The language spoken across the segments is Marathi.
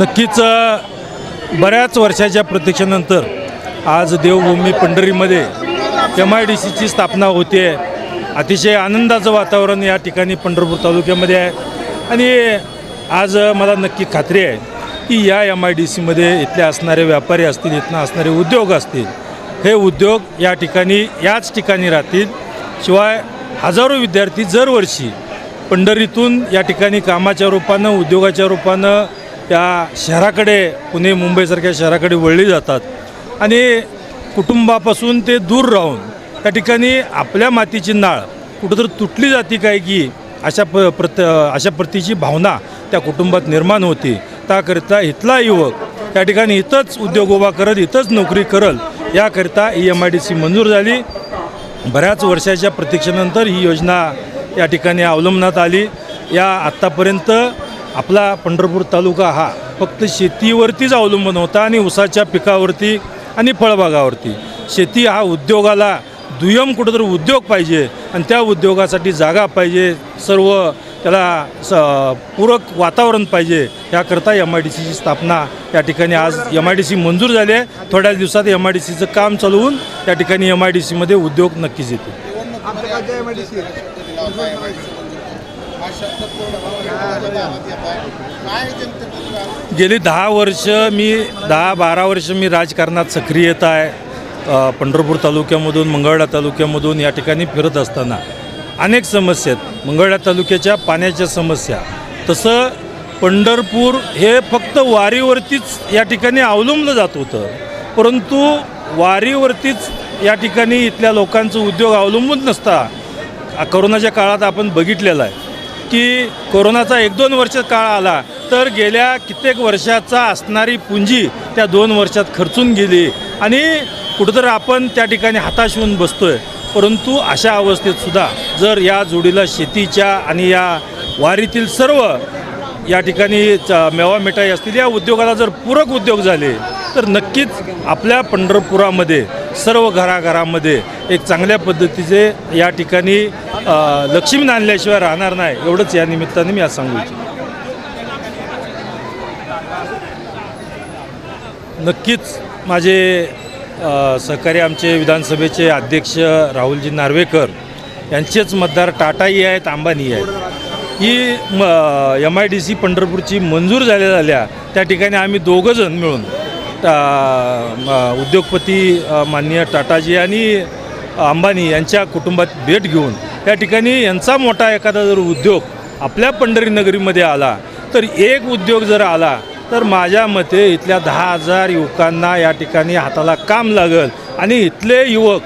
नक्कीच बऱ्याच वर्षाच्या प्रतीक्षेनंतर आज देवभूमी पंढरीमध्ये एम आय डी सीची स्थापना होते अतिशय आनंदाचं वातावरण या ठिकाणी पंढरपूर तालुक्यामध्ये आहे. आणि आज मला नक्की खात्री आहे की या एम आय डी सीमध्ये इथले असणारे व्यापारी असतील इथनं असणारे उद्योग असतील हे उद्योग या ठिकाणी याच ठिकाणी राहतील. शिवाय हजारो विद्यार्थी दरवर्षी पंढरीतून या ठिकाणी कामाच्या रूपानं उद्योगाच्या रूपानं त्या शहराकडे पुणे मुंबईसारख्या शहराकडे वळली जातात. आणि कुटुंबापासून ते दूर राहून त्या ठिकाणी आपल्या मातीची नाळ कुठंतरी तुटली जाती काय की अशा प प्रत अशा प्रतीची भावना त्या कुटुंबात निर्माण होती. त्याकरिता इथला युवक त्या ठिकाणी इथंच उद्योग उभा करत इथंच नोकरी करल याकरिता E M I D C मंजूर झाली. बऱ्याच वर्षाच्या प्रतीक्षेनंतर ही योजना या ठिकाणी अवलंबण्यात आली. या आत्तापर्यंत आपला पंढरपूर तालुका हा फक्त शेतीवरतीच अवलंबून होता आणि ऊसाच्या पिकावरती आणि फळबागावरती. शेती हा उद्योगाला दुय्यम कुठंतरी उद्योग पाहिजे आणि त्या उद्योगासाठी जागा पाहिजे सर्व त्याला स पूरक वातावरण पाहिजे याकरता एम आय डी सीची स्थापना या ठिकाणी आज एम आय डी सी मंजूर झाली आहे. थोड्याच दिवसात एम आय डी सीचं काम चालवून त्या ठिकाणी एम आय डी सीमध्ये उद्योग नक्कीच येतील. गेली दहा वर्ष मी दहा बारा वर्ष मी राजकारणात सक्रियता आहे. पंढरपूर तालुक्यामधून मंगळा तालुक्यामधून या ठिकाणी फिरत असताना अनेक समस्या आहेत. मंगळा तालुक्याच्या पाण्याच्या समस्या. तसं पंढरपूर हे फक्त वारीवरतीच या ठिकाणी अवलंबलं जात होतं. परंतु वारीवरतीच या ठिकाणी इथल्या लोकांचं उद्योग अवलंबून नसता. कोरोनाच्या काळात आपण बघितलेलं आहे. की कोरोनाचा एक दोन वर्ष काळ आला तर गेल्या कित्येक वर्षाचा असणारी पुंजी त्या दोन वर्षात खर्चून गेली आणि कुठंतरी आपण त्या ठिकाणी हाताश होऊन बसतोय. परंतु अशा अवस्थेत सुद्धा जर या जोडीला शेतीच्या आणि या वारीतील सर्व या ठिकाणी मेवा मिठाई असतील या उद्योगाला जर पूरक उद्योग झाले तर नक्कीच आपल्या पंढरपुरामध्ये सर्व घराघरामध्ये एक चांगल्या पद्धतीचे या ठिकाणी लक्ष्मी नांदल्याशिवाय राहणार नाही एवढंच या निमित्ताने मी आज सांगू इच्छितो. नक्कीच माझे सहकारी आमचे विधानसभेचे अध्यक्ष राहुलजी नार्वेकर यांचेच मतदार टाटाही आहेत अंबानी आहेत. ही म एम आय डी सी पंढरपूरची मंजूर झाल्या झाल्या त्या ठिकाणी आम्ही दोघंजण मिळून टा- उद्योगपती माननीय टाटाजी आणि अंबानी यांच्या कुटुंबात भेट घेऊन या ठिकाणी यांचा मोठा एखादा जर उद्योग आपल्या पंढरी नगरीमध्ये आला तर एक उद्योग जर आला तर माझ्या मते इथल्या दहा हजार युवकांना या ठिकाणी हाताला काम लागल. आणि इथले युवक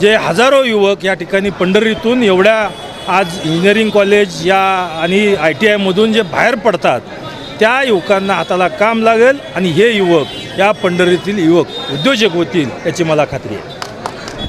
जे हजारो युवक या ठिकाणी पंढरीतून एवढ्या आज इंजिनिअरिंग कॉलेज या आणि आय टी आयमधून जे बाहेर पडतात त्या युवकांना हाताला काम लागेल आणि हे युवक या पंढरीतील युवक उद्योजक होतील याची मला खात्री आहे.